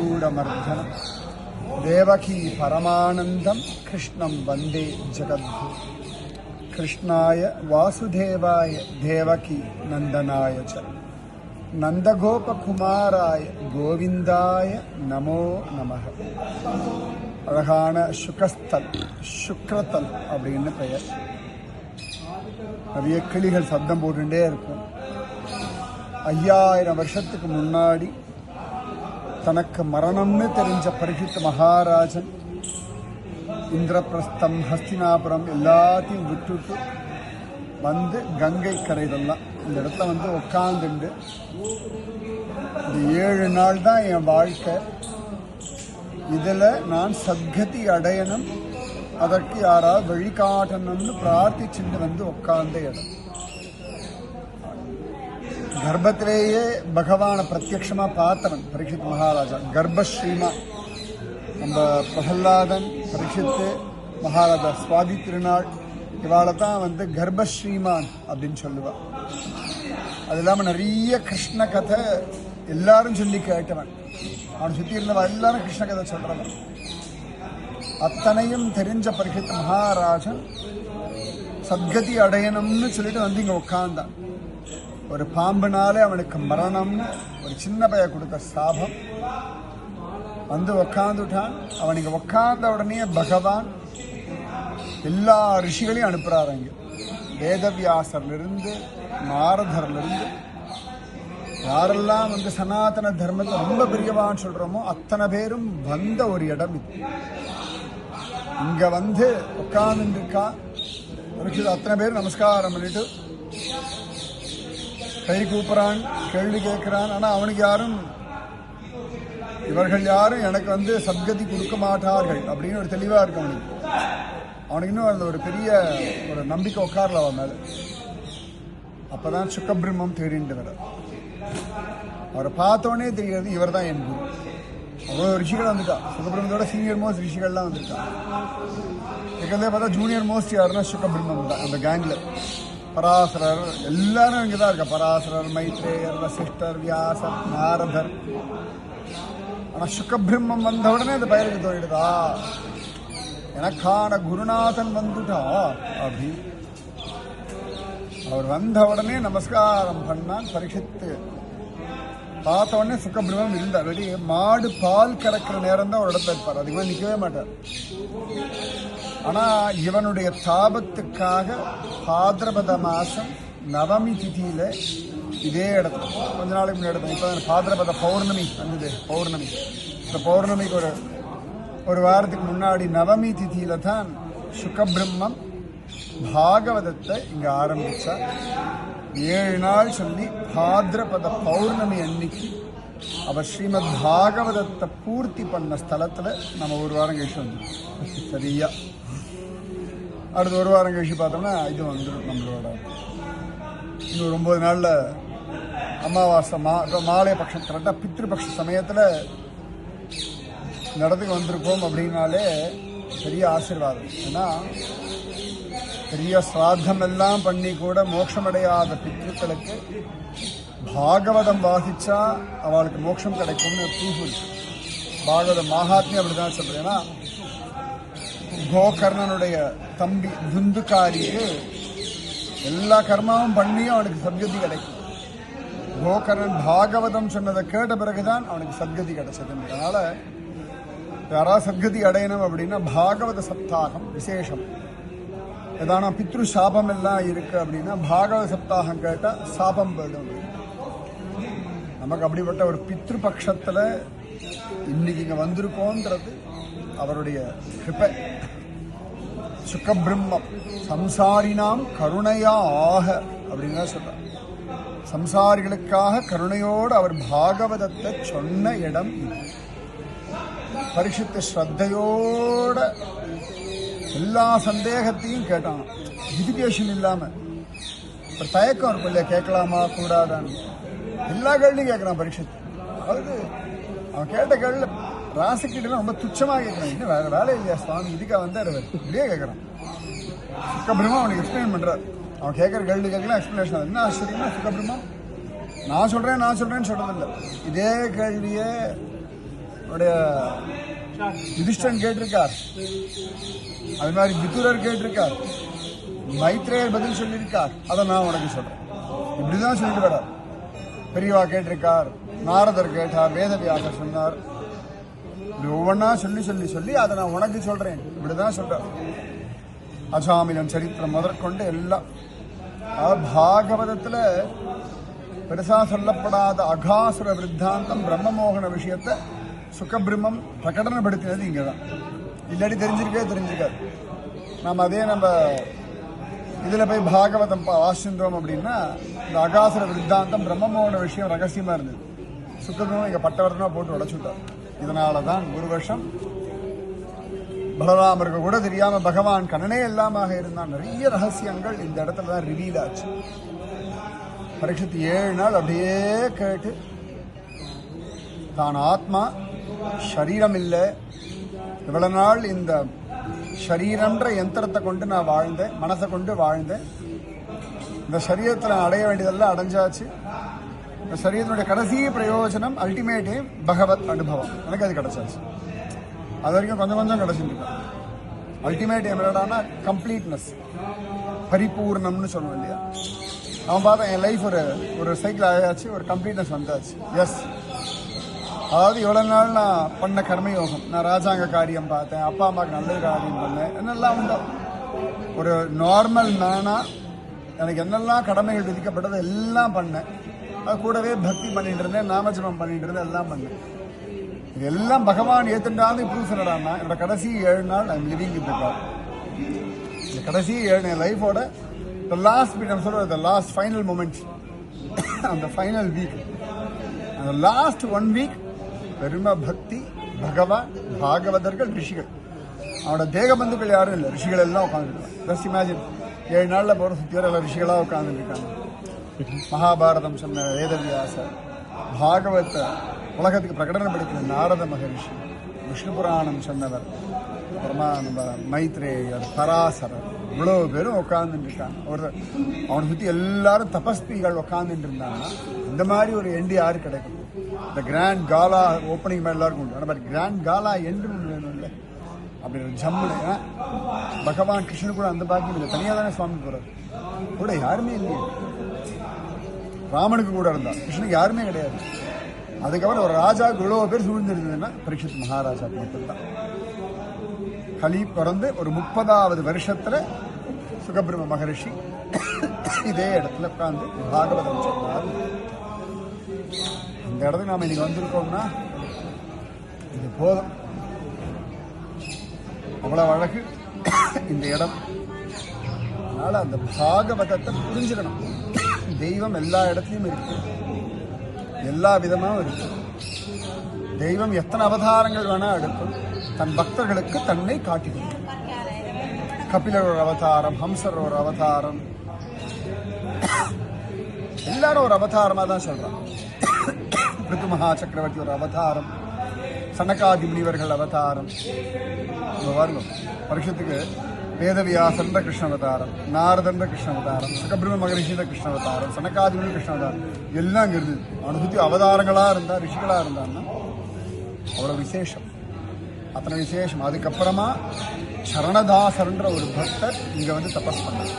ഗൂഢമർദ്ദനം ദേവകീ പരമാനന്ദം കൃഷ്ണം വന്ദേ ജഗദ്ഗു കൃഷ്ണായ വാസുദേവായ ദേവകി നന്ദനായ ച നന്ദഗോപകുമാരായ ഗോവിന്ദായ നമോ நம அழகான சுகஸ்தல் சுக்ரத்தல் அப்படின்னு பெயர் நிறைய கிளிகள் சப்தம் போட்டுகிட்டே இருக்கும் ஐயாயிரம் வருஷத்துக்கு முன்னாடி தனக்கு மரணம்னு தெரிஞ்ச பரிஹித் மகாராஜன் இந்திரபிரஸ்தம் ஹஸ்தினாபுரம் எல்லாத்தையும் விட்டுட்டு வந்து கங்கை கரையிலெல்லாம் இந்த இடத்துல வந்து உட்காந்துண்டு இந்த ஏழு நாள் தான் என் வாழ்க்கை. இதில் நான் சத்கதி அடையணும். அதற்கு யாராவது வழிகாட்டணும்னு பிரார்த்திச்சுட்டு வந்து உட்கார்ந்த இடம். கர்ப்பத்திலேயே பகவானை பிரத்யக்ஷமா பார்த்தவன் பரீட்சித் மகாராஜா. கர்ப்பஸ்ரீமா நம்ம பிரகல்லாதன் பரீட்சித்து மகாராஜா சுவாதி திருநாள். இவாளை தான் வந்து கர்ப்பஸ்ரீமான் அப்படின்னு சொல்லுவான் அது இல்லாமல் நிறைய கிருஷ்ண கதை எல்லாரும் சொல்லி கேட்டவன். அவன் சுற்றி இருந்தவன் எல்லாரும் கிருஷ்ண கதை சொல்றவன். அத்தனையும் தெரிஞ்ச பரிஷித் மகாராஜன் சத்கதி அடையணும்னு சொல்லிட்டு வந்து இங்கே உட்கார்ந்தான். ஒரு பாம்புனாலே அவனுக்கு மரணம்னு ஒரு சின்ன பைய கொடுத்த சாபம். வந்து உக்காந்துட்டான். அவன் உக்காந்த உடனே பகவான் எல்லா ரிஷிகளையும் அனுப்புறாரு அங்க. வேதவியாசர்ல யாரெல்லாம் வந்து சனாதன தர்மத்தை ரொம்ப பெரியவான்னு சொல்கிறோமோ அத்தனை பேரும் வந்த ஒரு இடம் இது. இங்கே வந்து உட்காந்துருக்கா அத்தனை பேர் நமஸ்காரம் பண்ணிட்டு கை கூப்புறான் கேள்வி கேட்கிறான். ஆனால் அவனுக்கு யாரும் இவர்கள் யாரும் எனக்கு வந்து சத்கதி கொடுக்க மாட்டார்கள் அப்படின்னு ஒரு தெளிவாக இருக்கு அவனுக்கு. அவனுக்கு இன்னும் அந்த ஒரு பெரிய ஒரு நம்பிக்கை உட்காரல அவன் மேல. அப்பதான் சுக்கபிரம்மம் தேடிட்டு அவரை பார்த்தோன்னே தெரிகிறது இவர் தான் என் குரு. அவ்வளோ ரிஷிகள் வந்துட்டா. சுகபிரம்மத்தோட சீனியர் மோஸ்ட் ரிஷிகள்லாம் வந்துட்டா. இருக்கிறதே பார்த்தா ஜூனியர் மோஸ்ட் யாருன்னா சுக்கபிரம்மம் தான் அந்த கேங்கில் பராசரர் எல்லாரும் இங்கே தான் இருக்க. பராசரர் மைத்ரேயர் வசிஷ்டர் வியாசர் நாரதர். ஆனால் சுகபிரம்மம் வந்த உடனே இந்த பயிருக்கு தோயிடுதா எனக்கான குருநாதன் வந்துட்டா? அப்படி. அவர் வந்த உடனே நமஸ்காரம் பண்ணான் பரீட்சித்து. பார்த்த உடனே சுக்கபிரமம் இருந்தார். ரெடி மாடு பால் கறக்கிற நேரம் தான் ஒரு இடத்துல இருப்பார். அதிகமாக நிற்கவே மாட்டார். ஆனா இவனுடைய தாபத்துக்காக பாதிரபத மாசம் நவமி திதியில இதே இடத்துல. கொஞ்ச நாளைக்கு முன்னாடி இப்போ பாதிரபத பௌர்ணமி வந்தது பௌர்ணமி. இந்த பௌர்ணமிக்கு ஒரு ஒரு வாரத்துக்கு முன்னாடி நவமி திதியில தான் சுகபிரம்மம் பாகவதத்தை இங்க ஆரம்பிச்சா. ஏழு நாள் சொல்லி பாதிரபத பௌர்ணமி அன்னைக்கு அவ ஸ்ரீமத் பாகவதத்தை பூர்த்தி பண்ண ஸ்தலத்துல நம்ம ஒரு வாரம் கழிச்சு வந்தோம் சரியா? அடுத்த ஒரு வாரம் கழிச்சு பார்த்தோம்னா இது வந்துடும் நம்மளோட. இன்னும் ஒம்பது நாளில் அமாவாசை மா மாலை பட்சம் கரெக்டாக பித்ருபக்ஷ சமயத்தில் நடந்துக்கு வந்திருக்கோம் அப்படின்னாலே பெரிய ஆசீர்வாதம். ஏன்னா பெரிய சிராத்தம் எல்லாம் பண்ணி கூட மோட்சமடையாத பித்ருக்களுக்கு பாகவதம் வாசிச்சா அவளுக்கு மோட்சம் கிடைக்கும்னு ப்ரூஃப் பாகவத மகாத்மியம் அப்படிதான் சொல்றேன். ஏன்னா கோகர்ணனுடைய தம்பி துந்துக்காரிக்கு எல்லா கர்மாவும் பண்ணியும் அவனுக்கு சத்கதி கிடைக்கும். கோகர்ணன் பாகவதம் சொன்னதை கேட்ட பிறகுதான் அவனுக்கு சத்கதி கிடைச்சது. அதனால யாராவது சத்கதி அடையணும் அப்படின்னா பாகவத சப்தாகம் விசேஷம். ஏதானா பித்ரு சாபம் எல்லாம் இருக்கு அப்படின்னா பாகவத சப்தாகம் கேட்டா சாபம் போயிடும். நமக்கு அப்படிப்பட்ட ஒரு பித்ரு பட்சத்துல இன்னைக்கு இங்க வந்திருக்கோன்றது அவருடைய கிருப்பை சுகபிரம்மம் சம்சாரினாம் கருணையா ஆக அப்படின்னு சொல்றார். சம்சாரிகளுக்காக கருணையோடு அவர் பாகவதத்தை சொன்ன இடம் பரிசுத்த ஸ்ரத்தையோட எல்லா சந்தேகத்தையும் கேட்டான் எஜுகேஷன் இல்லாம. ஒரு தயக்கம் இருக்கும் இல்லையா? கேட்கலாமா? கூடாதான்னு. எல்லா கேள்வியும் கேட்கறான் பரிஷத்து அதாவது அவன் கேட்ட கேள்வி ராசிக்கிட்ட ரொம்ப துச்சமாக கேட்குறான் இன்னும் வேற வேலை இல்லையா சுவாமி? இதுக்காக வந்தார் அவர் இப்படியே கேட்குறான் சுக்கபிரமா அவனுக்கு எக்ஸ்பிளைன் பண்றார். அவன் கேட்குற கேள்வி கேட்கலாம் எக்ஸ்பிளேஷன் என்ன ஆச்சரியம்னா சுக்கபிரமா நான் சொல்கிறேன் நான் சொல்கிறேன்னு சொல்கிறதில்ல இதே கேள்வியே உடைய யுதிஷ்டன் கேட்டிருக்கார். அது மாதிரி மிதுரர் கேட்டிருக்கார். மைத்ரேயர் பதில் சொல்லியிருக்கார். அதை நான் உனக்கு சொல்றேன். இப்படிதான் சொல்லிட்டு வரார் பெரியவா கேட்டிருக்கார் நாரதர் கேட்டார் வேதவியாசர் சொன்னார். இப்படி ஒவ்வொன்றா சொல்லி சொல்லி சொல்லி அதை நான் உனக்கு இப்படி இப்படிதான் சொல்கிறேன் அசாமிலம் சரித்திரம் முதற்கொண்டு எல்லாம். பாகவதத்தில் பெருசாக சொல்லப்படாத அகாசுர விருத்தாந்தம் பிரம்மமோகன விஷயத்தை சுகபிரம்மம் பிரகடனப்படுத்தினது இங்கே தான் இல்லாட்டி தெரிஞ்சிருக்கே தெரிஞ்சிருக்காது. நாம் அதே நம்ம இதில் போய் பாகவதம் பா- வாசிந்தோம் அப்படின்னா இந்த அகாசுர விருத்தாந்தம் பிரம்மமோகன விஷயம் ரகசியமாக இருந்தது. சுகபிரம்மம் இங்கே பட்டவர்த்தமாக போட்டு உடச்சுட்டார். இதனால தான் ஒரு வருஷம் பலராமர்கள் கூட தெரியாம பகவான் கண்ணனே எல்லாமாக இருந்தான். நிறைய ரகசியங்கள் இந்த இடத்துல தான் ரிவீல் ஆச்சு. பரீட்சத்து ஏழு நாள் அப்படியே கேட்டு தான் ஆத்மா சரீரம் இல்லை இவ்வளவு நாள் இந்த சரீரம்ன்ற யந்திரத்தை கொண்டு நான் வாழ்ந்தேன் மனசை கொண்டு வாழ்ந்தேன். இந்த சரீரத்தில் நான் அடைய வேண்டியதெல்லாம் அடைஞ்சாச்சு. சரீரத்தினுடைய கடைசி பிரயோஜனம் அல்டிமேட் பகவத் அனுபவம். எனக்கு அது கிடைச்சாச்சு. அது வரைக்கும் கொஞ்சம் கொஞ்சம் கிடைச்சிருக்கு அல்டிமேட் என்னடானா கம்ப்ளீட்னஸ் பரிபூர்ணம்னு சொல்லுவோம் இல்லையா? அவன் பார்த்தா என் லைஃப் ஒரு ஒரு சைக்கிள் ஆயாச்சு ஒரு கம்ப்ளீட்னஸ் வந்தாச்சு. எஸ் அதாவது இவ்வளோ நாள் நான் பண்ண கர்மயோகம் நான் ராஜாங்க காரியம் பார்த்தேன் அப்பா அம்மாவுக்கு நல்ல காரியம் பண்ணேன் என்னெல்லாம் உண்டோ? ஒரு நார்மல் மேனாக எனக்கு என்னெல்லாம் கடமைகள் விதிக்கப்பட்டது எல்லாம் பண்ணேன். அது கூடவே பக்தி பண்ணிட்டு இருந்தேன் நாமஜபம் பண்ணிட்டு இருந்தேன் எல்லாம் பண்ணேன். இது எல்லாம் பகவான் ஏத்துட்டாலும் ப்ரூஃப் என்னடான்னா என்னோட கடைசி ஏழு நாள் ஐம் லிவிங் வித் காட் இந்த கடைசி ஏழு என் லைஃபோட த லாஸ்ட் பீட் நம்ம சொல்றது த லாஸ்ட் ஃபைனல் மூமெண்ட்ஸ் அந்த ஃபைனல் வீக் அந்த லாஸ்ட் ஒன் வீக் பெருமை பக்தி பகவான் பாகவதர்கள் ரிஷிகள். அவனோட தேக பந்துக்கள் யாரும் இல்லை. ரிஷிகள் எல்லாம் உட்காந்துருக்காங்க ஜஸ்ட் இமேஜின் ஏழு நாளில் போகிற சுற்றி எல்லாம் ரிஷிகளாக உட்காந்துருக்காங்க மகாபாரதம் சொன்ன வேதவியாசர் பாகவத்தை உலகத்துக்கு பிரகடனம் படிக்கிற நாரத மகரிஷி விஷ்ணு புராணம் சொன்னவர். அப்புறமா நம்ம மைத்ரேயர் பராசரர் இவ்வளோ பேரும் உட்காந்துட்டு இருக்காங்க ஒரு அவனை சுற்றி எல்லாரும் தபஸ்பிகள் உட்காந்துட்டு இருந்தாங்கன்னா இந்த மாதிரி ஒரு எண்டு யாரு கிடைக்கும்? இந்த கிராண்ட் காலா ஓப்பனிங் மாதிரி எல்லாருக்கும் உண்டு. ஆனால் கிராண்ட் காலா எண்டு ஒன்று வேணும் இல்லை அப்படி ஒரு ஜம்முல பகவான் கிருஷ்ணன் கூட அந்த பாக்கியம் இல்லை. தனியாக தானே சுவாமி போகிறார் கூட யாருமே இல்லையே. ராமனுக்கு கூட இருந்தா கிருஷ்ணனுக்கு யாருமே கிடையாது. அதுக்கப்புறம் ஒரு ராஜாவுக்கு இவ்வளவு பேர் சூழ்ந்திருந்ததுன்னா பரீட்சித் மகாராஜாக்கு மட்டும்தான். கலி பிறந்து ஒரு முப்பதாவது வருஷத்துல சுகபிரம மகரிஷி இதே இடத்துல உட்கார்ந்து பாகவதம் சொன்னார் இந்த இடத்துக்கு நாம இன்னைக்கு வந்திருக்கோம்னா இது போதும். அவ்வளவு அழகு இந்த இடம். அதனால அந்த பாகவதத்தை புரிஞ்சுக்கணும். தெய்வம் எல்லா இடத்துலையும் இருக்கு. எல்லா விதமாகவும் இருக்கு. தெய்வம் எத்தனை அவதாரங்கள் வேணா எடுக்கும். தன் பக்தர்களுக்கு தன்னை காட்டிடும் கபிலர் ஒரு அவதாரம் ஹம்சர் ஒரு அவதாரம். எல்லாரும் ஒரு அவதாரமாக தான் சொல்றான் பிருத்து மகா சக்கரவர்த்தி ஒரு அவதாரம். சனகாதி முனிவர்கள் அவதாரம். இங்க பாருங்க. வருஷத்துக்கு வேதவியாசன்ற கிருஷ்ணவதாரம் நாரதன்ற கிருஷ்ணவதாரம் சுகபிரம மகரிஷின்ற கிருஷ்ணவதாரம் சனக்காதிபதி கிருஷ்ணவதாரம் எல்லாம் இங்க இருந்தது அவனை சுத்தி அவதாரங்களா இருந்தால் ரிஷிகளா இருந்தான்னா விசேஷம். அத்தனை விசேஷம். அதுக்கப்புறமா சரணதாசர்ன்ற ஒரு பக்தர் இங்கே வந்து தபஸ் பண்ணார்.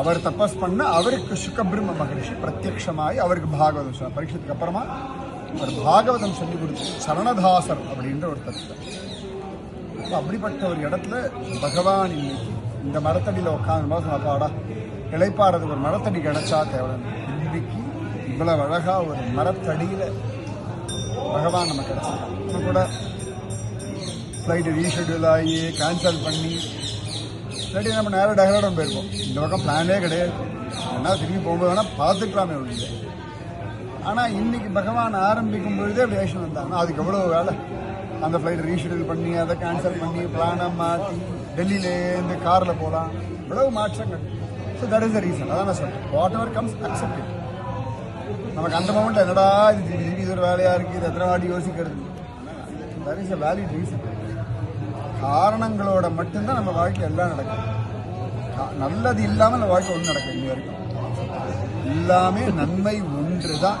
அவர் தபஸ் பண்ண அவருக்கு சுகபிரம்ம மகரிஷி பிரத்யக்ஷமாய் அவருக்கு பாகவதம் சொன்னார். பரீட்சத்துக்கு அப்புறமா அவர் பாகவதம் சொல்லி கொடுத்து சரணதாசர் அப்படின்ற ஒரு தத்துவம். அப்படிப்பட்ட ஒரு இடத்துல பகவான் இன்னைக்கு இந்த மரத்தடியில் உட்காந்து போது அப்பாடா இழைப்பாடுறது ஒரு மரத்தடி கிடைச்சா தேவை இன்னைக்கு இவ்வளவு அழகாக ஒரு மரத்தடியில் பகவான் நம்ம கிடைச்சிருக்கான் கூட ஃப்ளைட்டு ரீஷெடியூல் ஆகி கேன்சல் பண்ணி இல்லாட்டி நம்ம நேரம் டெஹராடூன் போயிருக்கோம் இந்த பக்கம் பிளானே கிடையாது. என்ன திரும்பி போகும்போது வேணால் பார்த்துக்கலாமே ஒழிய. ஆனால் இன்னைக்கு பகவான் ஆரம்பிக்கும் பொழுதே வேஷம் வந்தாங்க அதுக்கு எவ்வளோ வேலை? அந்த ஃப்ளைட் ரீஷெடியூல் பண்ணி அதை கேன்சல் பண்ணி பிளானை மாற்றி டெல்லியிலேருந்து காரில் போகலாம் இவ்வளவு மாற்றங்கள். So that is the reason அதான் நான் சொல்கிறேன் வாட் எவர் கம்ஸ் அக்செப்ட் நமக்கு அந்த மொமெண்ட் என்னடா இது? திரும்பி இது ஒரு வேலையாக இருக்குது இது எத்தனை வாட்டி யோசிக்கிறது? That is a valid reason காரணங்களோட மட்டும்தான் நம்ம வாழ்க்கை எல்லாம் நடக்கும் நல்லது இல்லாமல் நம்ம வாழ்க்கை ஒன்றும் நடக்கும் இங்கே வரைக்கும். எல்லாமே நன்மை ஒன்று தான்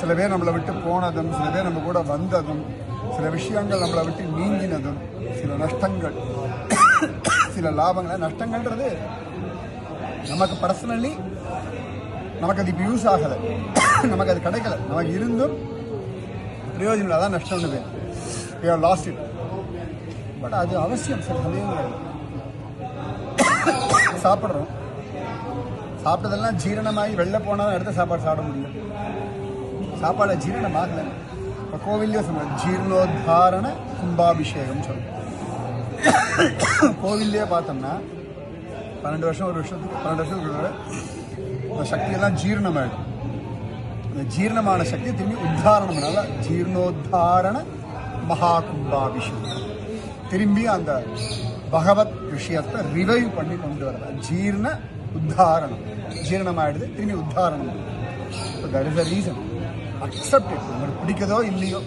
சில பேர் நம்மளை விட்டு போனதும் சில பேர் நம்ம கூட வந்ததும் சில விஷயங்கள் நம்மளை விட்டு நீங்கினதும் சில நஷ்டங்கள் சில லாபங்கள். நஷ்டங்கள்ன்றது நமக்கு பர்சனலி நமக்கு அது இப்போ யூஸ் ஆகலை. நமக்கு அது கிடைக்கல. நமக்கு இருந்தும் பிரயோஜனம் இல்லை அதான் நஷ்டம்னு பேர் வி லாஸ்ட் இட் பட் அது அவசியம். சில சமயங்கள் சாப்பிட்றோம். சாப்பிட்டதெல்லாம் ஜீரணமாகி வெளில போனால் தான் அடுத்த சாப்பாடு சாப்பிட முடியும் சாப்பாடு ஜீரணமாகலை. ஆகலை இப்போ ஜீர்ணோத்தாரண கும்பாபிஷேகம் சொல்லுவோம் கோவில்லே பார்த்தோம்னா பன்னெண்டு வருஷம் ஒரு வருஷத்துக்கு பன்னெண்டு வருஷத்துக்கு அந்த சக்தியெல்லாம் ஜீரணமாயிடும் அந்த ஜீரணமான சக்தி திரும்பி உத்தாரணம்னால ஜீர்ணோத்தாரண மகா கும்பாபிஷேகம் திரும்பி அந்த பகவத் விஷயத்தை ரிவைவ் பண்ணி கொண்டு வரலாம் ஜீர்ண உத்தாரணம் ஜீரணமாயிடுது திரும்பி உத்தாரணம் that is a reason accept உங்களுக்கு பிடிக்கதோ இல்லையோ.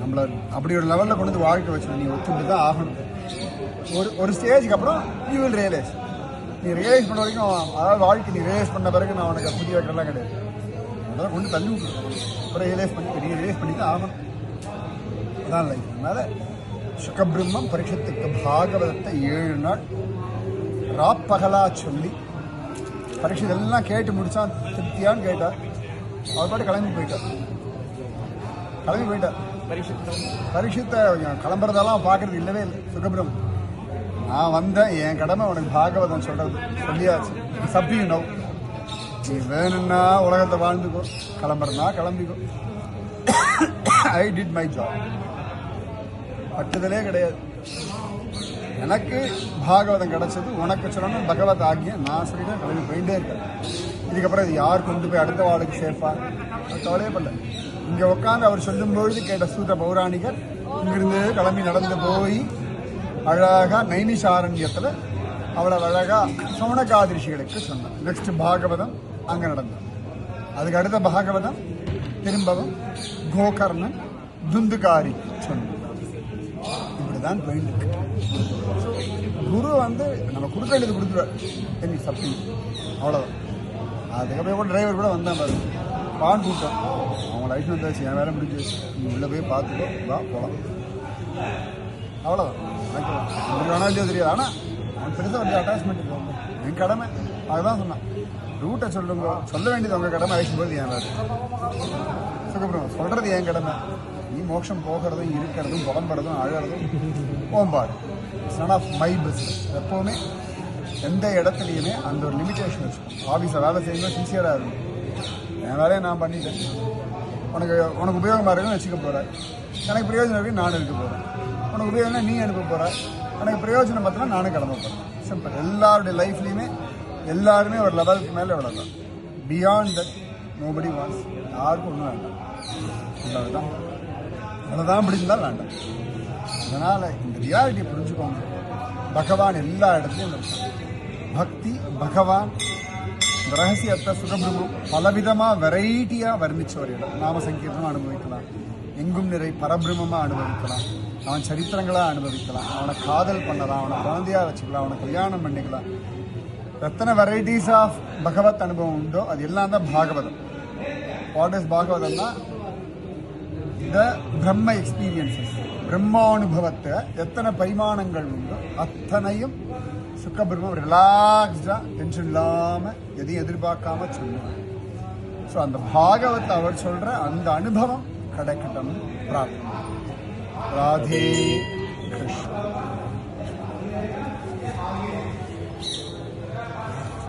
நம்மளை அப்படி ஒரு லெவலில் கொண்டு வந்து வாழ்க்கை வச்சு நீ ஒத்துட்டு தான் ஆகணும். ஒரு ஒரு ஸ்டேஜுக்கு அப்புறம் யூ வில் ரியலைஸ் நீ ரியலைஸ் பண்ண வரைக்கும் அதாவது வாழ்க்கை நீ ரியலைஸ் பண்ண பிறகு நான் உனக்கு புதிய வைக்கிறலாம் கிடையாது. அதெல்லாம் கொண்டு தள்ளி விட்டுரும் அப்புறம் ரியலைஸ் பண்ணி நீ ரியலைஸ் பண்ணி தான் ஆகணும். அதான் லைஃப் அதனால் சுகபிரம்மம் பரிஷத்துக்கு பாகவதத்தை ஏழு நாள் ராப்பகலா சொல்லி பரீட்சை இதெல்லாம் கேட்டு முடித்தான் திருப்தியான்னு கேட்டார். அவர் பாட்டு கிளம்பி போயிட்டார். கிளம்பி போயிட்டார். பரிசுத்த கிளம்புறதெல்லாம் பார்க்கறது இல்லவே இல்லை. சுகபிரம் நான் வந்தேன். என் கடமை உனக்கு பாகவதம் சொல்றது. சொல்லியாச்சு. சப்பியும் நோ நீ வேணும்னா உலகத்தை வாழ்ந்துக்கோ. கிளம்புறனா கிளம்பிக்கோ. ஐ டிட் மை ஜாப் பட்டுதலே கிடையாது. எனக்கு பாகவதம் கிடைச்சது. உனக்கு சொல்லணும். பகவத் ஆகிய நான் சொல்லிட்டு கிளம்பி போயிட்டே இருக்கேன் இதுக்கப்புறம் இது யார் கொண்டு போய் அடுத்த வாளுக்கு சேர்ப்பார் கவலையே பண்ணல இங்கே உட்காந்து அவர் சொல்லும்பொழுது கேட்ட சூத்த பௌராணிகர் இங்கிருந்து கிளம்பி நடந்து போய் அழகா நைமிஷாரண்யத்தில் அவ்வளோ அழகா சோனகாதிரிஷிகளுக்கு சொன்னார். நெக்ஸ்ட் பாகவதம் அங்கே நடந்தது. அதுக்கு அடுத்த பாகவதம் திரும்பவும் கோகர்ணன் துந்துகாரி சொன்னார். இப்படிதான் போயிட்டு இருக்கு. குரு வந்து நம்ம கொடுக்க வேண்டியது கொடுத்துருவார். தெரிஞ்சு சப்தி அவ்வளோதான் அதுக்கப்புறம் கூட டிரைவர் கூட வந்தான் பாரு. பான் கூட்டம் அவங்க லைஃப் வந்தாச்சு என் வேலை முடிஞ்சு நீ உள்ளே போய் பார்த்துக்கோ. வா போகலாம் அவ்வளோதான் வைக்கலாம் வேணா இல்லையோ தெரியாது. ஆனால் அவன் பெருசாக வந்து அட்டாச்மெண்ட் இல்லை என் கடமை. அதுதான் சொன்னான். ரூட்டை சொல்லுங்க. சொல்ல வேண்டியது உங்கள் கடமை. அழைக்கும் போது என் வேலை. அதுக்கப்புறம் சொல்கிறது என் கடமை. நீ மோட்சம் போகிறதும் இருக்கிறதும் புலம்புறதும் அழகிறதும் ஓம்பாடு it's none of my business எப்போவுமே எந்த இடத்துலையுமே அந்த ஒரு லிமிட்டேஷன் வச்சுக்கணும் ஆஃபீஸில் வேலை செய்யும்போது சின்சியராக இருக்கும் என் வேலையை நான் பண்ணிட்டேன். உனக்கு உனக்கு உபயோகமாக இருக்குன்னு வச்சுக்க போகிறேன் எனக்கு பிரயோஜனம் இருக்கு நானும் இருக்க போகிறேன் உனக்கு உபயோகம்னா நீ அனுப்ப போகிற எனக்கு பிரயோஜனம் பார்த்தா நானும் கிளம்ப போகிறேன் சிம்பிள் எல்லாருடைய லைஃப்லையுமே எல்லாருமே ஒரு லெவலுக்கு மேலே விளக்கலாம் பியாண்ட் தட் நோபடி வாண்ட்ஸ் யாருக்கும் ஒன்றும் வேண்டாம். அதுதான் அதை தான் பிடிச்சிருந்தால் வேண்டாம். அதனால் இந்த ரியாலிட்டியை புரிஞ்சுக்கோங்க. பகவான் எல்லா இடத்துலையும் இருக்கான் பக்தி பகவான் இந்த ரகசியத்தை சுகபிரபு பலவிதமாக வெரைட்டியாக வர்ணிச்ச ஒரு இடம் நாம சங்கீர்த்தமாக அனுபவிக்கலாம் எங்கும் நிறை பரபிரமமாக அனுபவிக்கலாம் அவன் சரித்திரங்களாக அனுபவிக்கலாம் அவனை காதல் பண்ணலாம் அவனை குழந்தையாக வச்சுக்கலாம் அவனை கல்யாணம் பண்ணிக்கலாம் எத்தனை வெரைட்டிஸ் ஆஃப் பகவத் அனுபவம் உண்டோ அது எல்லாம் தான் பாகவதம் வாட் இஸ் பாகவதம்னா த பிரம்ம எக்ஸ்பீரியன்சஸ் பிரம்மானுபவத்தை எத்தனை பரிமாணங்கள் உண்டோ அத்தனையும் சுக்கபிரம்மம் ரிலாக்ஸ்டா டென்ஷன் இல்லாம எதையும் எதிர்பார்க்காம சொல்லுவார். ஸோ அந்த பாகவத்தை அவர் சொல்ற அந்த அனுபவம் கிடைக்கட்டும். பிரார்த்தனை. ராதே கிருஷ்ணா.